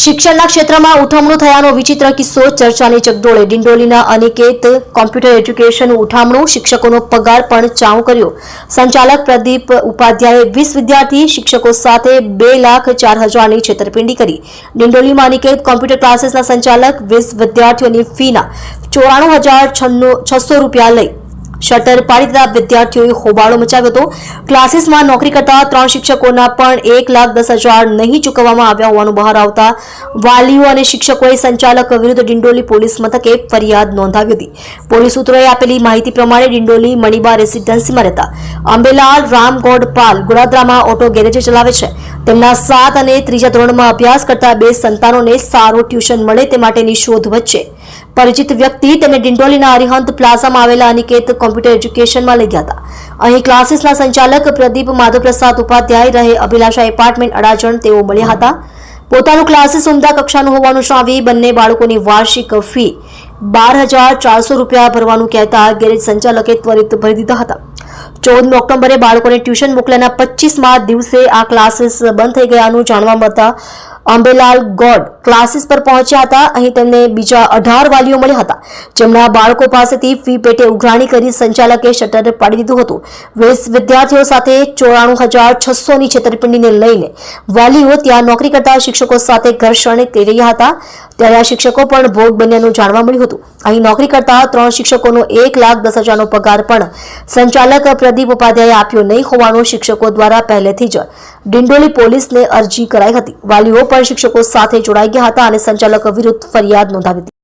શિક્ષણના ક્ષેત્રમાં ઉઠમણું થયાનો વિચિત્ર કિસ્સો ચર્ચાની ચકડોળે ડિંડોલીના અનિકેત કોમ્પ્યુટર એજ્યુકેશન ઉઠામણું શિક્ષકોનો પગાર પણ ચાઉ કર્યો. સંચાલક પ્રદીપ ઉપાધ્યાયે વીસ વિદ્યાર્થી શિક્ષકો સાથે બે લાખ ચાર હજારની છેતરપિંડી કરી. ડિંડોલીમાં અનિકેત કોમ્પ્યુટર ક્લાસીસના સંચાલક વીસ વિદ્યાર્થીઓની ફીના ચોરાણું હજાર છસો રૂપિયા લઈ શટર પાડી દીધા વિદ્યાર્થીઓએ હોબાળો મચાવ્યો હતો. ક્લાસીસમાં નોકરી કરતા ત્રણ શિક્ષકોના પણ એક લાખ દસ હજાર નહીં ચૂકવવામાં આવ્યા હોવાનું બહાર આવતા વાલીઓ અને શિક્ષકોએ સંચાલક વિરુદ્ધ ડિંડોલી પોલીસ મથકે ફરિયાદ નોંધાવી હતી. પોલીસ સૂત્રોએ આપેલી માહિતી પ્રમાણે ડિંડોલી મણિબા રેસિડેન્સીમાં રહેતા અંબેલાલ રામગોડ પાલ ગોડાદરામાં ઓટો ગેરેજ ચલાવે છે. તેમના સાત અને ત્રીજા ધોરણમાં અભ્યાસ કરતા બે સંતાનોને સારું ટ્યુશન મળે તે માટેની શોધ વચ્ચે પરિચિત વ્યક્તિ તેને ડિંડોલીના અરિહંત પ્લાઝામાં આવેલા અનિકેત કોમ્પ્યુટર એજ્યુકેશનમાં લઈ ગયા હતા. અહીં ક્લાસીસના સંચાલક પ્રદીપ માધવપ્રસાદ ઉપાધ્યાય રહે અભિલાષા એપાર્ટમેન્ટ અડાજણ તેઓ મળ્યા હતા. પોતાનું ક્લાસીસ ઉમદા કક્ષાનું હોવાનું જણાવી બંને બાળકોની વાર્ષિક ફી બાર હજાર ચારસો રૂપિયા ભરવાનું કહેતા ગેરેજ સંચાલકે ત્વરિત ભરી દીધા હતા. ચૌદમી ઓક્ટોબરે બાળકોને ટ્યુશન મોકલાના પચીસમાં દિવસે આ ક્લાસીસ બંધ થઈ ગયાનું જાણવા મળતા અંબેલાલ ગોડ ક્લાસીસ પર પહોંચ્યા હતા. અહીં તેમને બીજા અઢાર વાલીઓ મળ્યા હતા. જેમના બાળકો પાસેથી ફી પેટે ઉઘરાણી કરી સંચાલકે શટર પાડી દીધું હતું. વીસ વિદ્યાર્થીઓ સાથે ચોરાણું હજાર છસોની છેતરપિંડીને લઈને વાલીઓ ત્યાં નોકરી કરતા શિક્ષકો સાથે ઘર્ષણ કરી રહ્યા હતા. ત્યારે આ શિક્ષકો પણ ભોગ બન્યાનું જાણવા મળ્યું હતું. અહીં નોકરી કરતા ત્રણ શિક્ષકોનો એક લાખ દસ હજારનો પગાર પણ સંચાલક પ્રદીપ ઉપાધ્યાયે આપ્યો નહીં હોવાનું શિક્ષકો દ્વારા પહેલેથી જ ડિંડોલી પોલીસને અરજી કરાઈ હતી. વાલીઓ પણ શિક્ષકો સાથે જોડાઈ ગયા હતા અને સંચાલક વિરુદ્ધ ફરિયાદ નોંધાવી